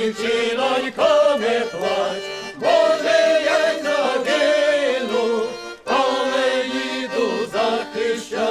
дівчинонько, не плач, Боже, я й загину, але їду захищати.